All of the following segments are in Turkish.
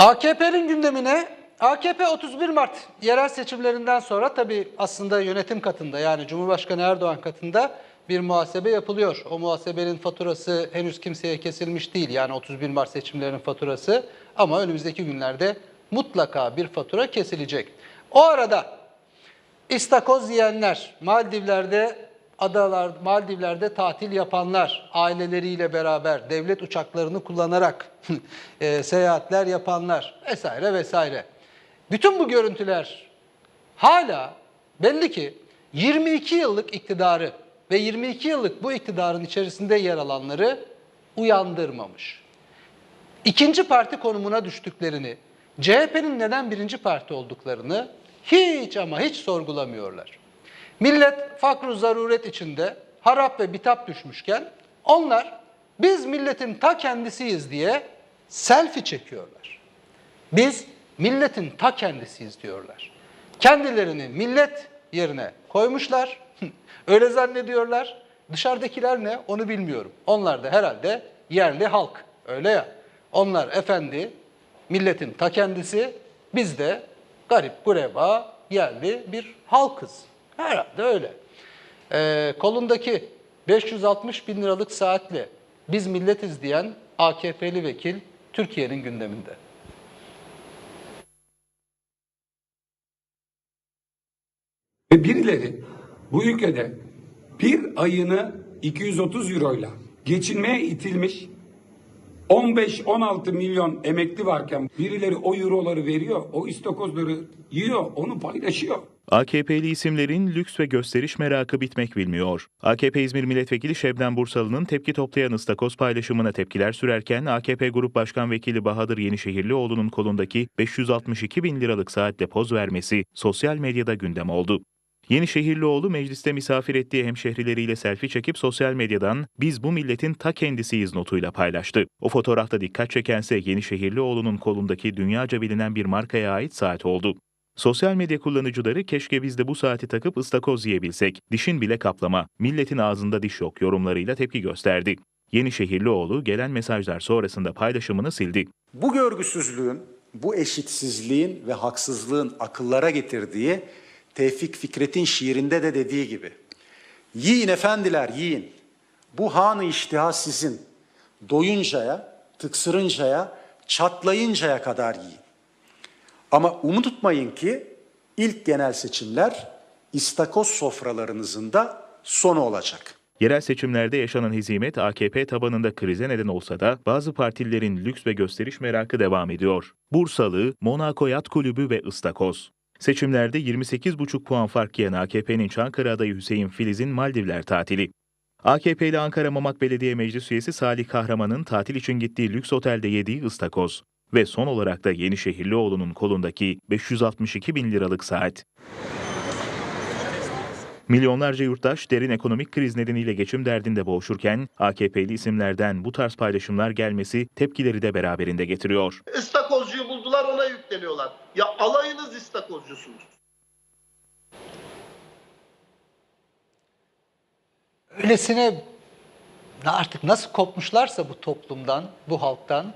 AKP'nin gündemine AKP 31 Mart yerel seçimlerinden sonra tabii aslında yönetim katında yani Cumhurbaşkanı Erdoğan katında bir muhasebe yapılıyor. O muhasebenin faturası henüz kimseye kesilmiş değil yani 31 Mart seçimlerinin faturası ama önümüzdeki günlerde mutlaka bir fatura kesilecek. O arada İstakoz yiyenler, Maldivler'de adalar, Maldivler'de tatil yapanlar, aileleriyle beraber devlet uçaklarını kullanarak e, seyahatler yapanlar vesaire vesaire. Bütün bu görüntüler hala belli ki 22 yıllık iktidarı ve 22 yıllık bu iktidarın içerisinde yer alanları uyandırmamış ikinci parti konumuna düştüklerini, CHP'nin neden birinci parti olduklarını hiç ama hiç sorgulamıyorlar. Millet fakru zaruret içinde harap ve bitap düşmüşken onlar biz milletin ta kendisiyiz diye selfie çekiyorlar. Biz milletin ta kendisiyiz diyorlar. Kendilerini millet yerine koymuşlar. Öyle zannediyorlar. Dışarıdakiler ne onu bilmiyorum. Onlar da herhalde yerli halk. Öyle ya. Onlar efendi, milletin ta kendisi, biz de garip gureba yerli bir halkız. Herhalde öyle. Ee, kolundaki 560 bin liralık saatle biz milletiz diyen AKP'li vekil Türkiye'nin gündeminde. Ve birileri bu ülkede bir ayını 230 euroyla geçinmeye itilmiş 15-16 milyon emekli varken birileri o euroları veriyor, o istakozları yiyor, onu paylaşıyor. AKP'li isimlerin lüks ve gösteriş merakı bitmek bilmiyor. AKP İzmir Milletvekili Şebnem Bursalı'nın tepki toplayan ıstakoz paylaşımına tepkiler sürerken AKP Grup Başkan Vekili Bahadır Yenişehirlioğlu'nun kolundaki 562 bin liralık saatle poz vermesi sosyal medyada gündem oldu. Yenişehirlioğlu mecliste misafir ettiği hemşehrileriyle selfie çekip sosyal medyadan biz bu milletin ta kendisiyiz notuyla paylaştı. O fotoğrafta dikkat çekense Yenişehirlioğlu'nun kolundaki dünyaca bilinen bir markaya ait saat oldu. Sosyal medya kullanıcıları keşke biz de bu saati takıp ıstakoz yiyebilsek, dişin bile kaplama, milletin ağzında diş yok yorumlarıyla tepki gösterdi. Yenişehirlioğlu gelen mesajlar sonrasında paylaşımını sildi. Bu görgüsüzlüğün, bu eşitsizliğin ve haksızlığın akıllara getirdiği Tevfik Fikret'in şiirinde de dediği gibi. Yiyin efendiler yiyin. Bu hanı iştiha sizin. Doyuncaya, tıksırıncaya, çatlayıncaya kadar yiyin. Ama unutmayın ki ilk genel seçimler istakoz sofralarınızın da sonu olacak. Yerel seçimlerde yaşanan hezimet AKP tabanında krize neden olsa da bazı partilerin lüks ve gösteriş merakı devam ediyor. Bursalı, Monaco Yat Kulübü ve Istakoz. Seçimlerde 28,5 puan fark yiyen AKP'nin Çankırı adayı Hüseyin Filiz'in Maldivler tatili. AKP'li Ankara Mamak Belediye Meclis üyesi Salih Kahraman'ın tatil için gittiği lüks otelde yediği ıstakoz. Ve son olarak da Yenişehirlioğlu'nun kolundaki 562 bin liralık saat. Milyonlarca yurttaş derin ekonomik kriz nedeniyle geçim derdinde boğuşurken AKP'li isimlerden bu tarz paylaşımlar gelmesi tepkileri de beraberinde getiriyor. İstakozcuyu yükleniyorlar. Ya alayınız istakozcusunuz. Öylesine artık nasıl kopmuşlarsa bu toplumdan, bu halktan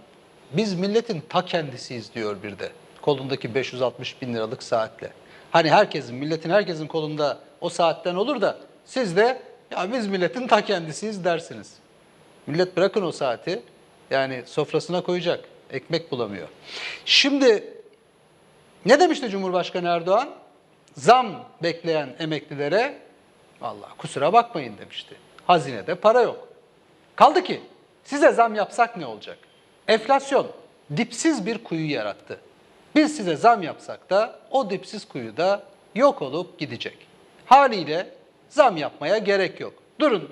biz milletin ta kendisiyiz diyor bir de kolundaki 560 bin liralık saatle. Hani herkesin, milletin herkesin kolunda o saatten olur da siz de ya biz milletin ta kendisiyiz dersiniz. Millet bırakın o saati yani sofrasına koyacak, ekmek bulamıyor. Şimdi ne demişti Cumhurbaşkanı Erdoğan? Zam bekleyen emeklilere vallahi kusura bakmayın demişti. Hazinede para yok. Kaldı ki size zam yapsak ne olacak? Enflasyon dipsiz bir kuyu yarattı. Biz size zam yapsak da o dipsiz kuyu da yok olup gidecek. Haliyle zam yapmaya gerek yok. Durun